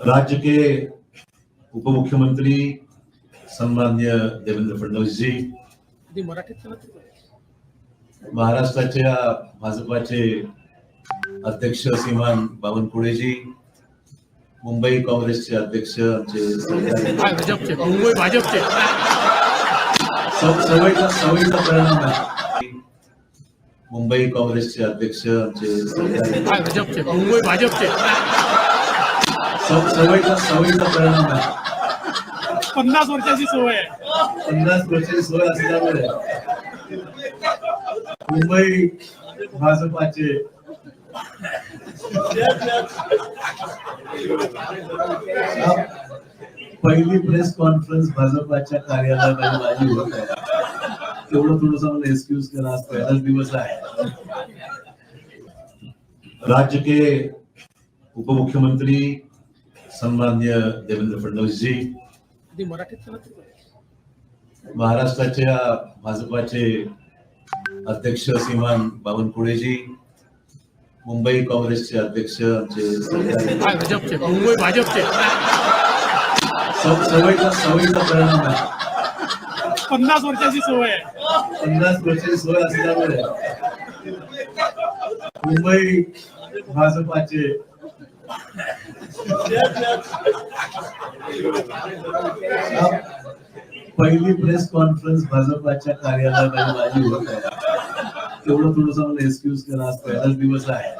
राज्य के उप मुख्यमंत्री सन्मान्य देवेंद्र फडणवीस जी महाराष्ट्राच्या भाजपाचे अध्यक्ष श्रीमान बावनकुळेजी मुंबई काँग्रेसचे अध्यक्ष आमचे सवयीचा सवयीचा परिणाम आहे मुंबई काँग्रेसचे अध्यक्ष आमचे मुंबई भाजपचे. सवयीचा सवयीचा परिणाम आहे पन्नास वर्षाची सवय आहे. पन्नास वर्षाची सोय असल्यामुळे मुंबई भाजपाचे पहिली प्रेस कॉन्फरन्स भाजपाच्या कार्यालयात माझी होत आहे. तेवढं थोडस मला एक्सक्यूज करा आज पहिलाच दिवस आहे. राज्य के उप मुख्यमंत्री सन्मान्य देवेंद्र फडणवीस जी ते मराठीत केलं तर महाराष्ट्राच्या भाजपाचे अध्यक्ष श्रीमान बावनकुळेजी मुंबई काँग्रेसचे अध्यक्ष सवयीचा सवयीचा परिणाम आहे. पन्नास वर्षाची सवय आहे. पन्नास वर्षाची असल्यामुळे मुंबई भाजपाचे पहिली प्रेस कॉन्फरन्स भाजपाच्या कार्यालयात माझी होत आहे. तेवढं थोडस मला एक्सक्यूज करा आज पहिलाच दिवस आहे.